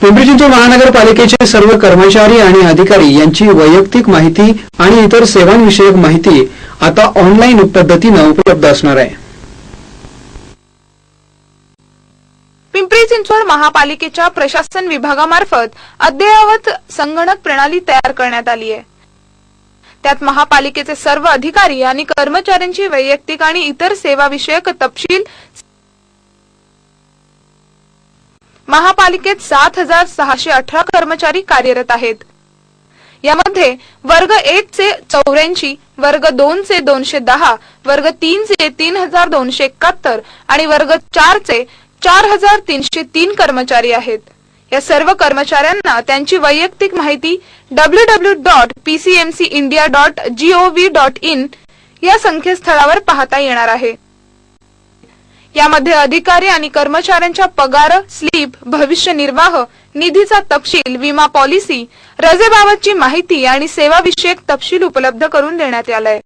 पिंपरी चिंचवड महानगरपालिकेचे सर्व कर्मचारी आणि अधिकारी यांची वैयक्तिक माहिती आणि इतर सेवांविषयक माहिती आता ऑनलाईन पद्धतीनं उपलब्ध असणार आहे. पिंपरी चिंचवड महापालिकेच्या प्रशासन विभागामार्फत अद्ययावत संगणक प्रणाली तयार करण्यात आली आहे. त्यात महापालिकेचे सर्व अधिकारी आणि कर्मचाऱ्यांची वैयक्तिक आणि इतर सेवाविषयक तपशील महापालिकेत सात हजार सहाशे अठरा कर्मचारी कार्यरत आहेत. यामध्ये वर्ग एक चे चौऱ्याऐंशी वर्ग दोन चे दोनशे दहा वर्ग तीन चे तीन हजार दोनशे एकाहत्तर आणि वर्ग चार चे चार हजार तीनशे तीन कर्मचारी आहेत. या सर्व कर्मचाऱ्यांना त्यांची वैयक्तिक माहिती W W dot PCMC India dot GOV dot in या संकेतस्थळावर पाहता येणार आहे. यामध्ये अधिकारी आणि कर्मचाऱ्यांच्या पगार स्लीप भविष्य निर्वाह निधीचा तपशील विमा पॉलिसी रजेबाबतची माहिती आणि सेवाविषयक तपशील उपलब्ध करून देण्यात आलाय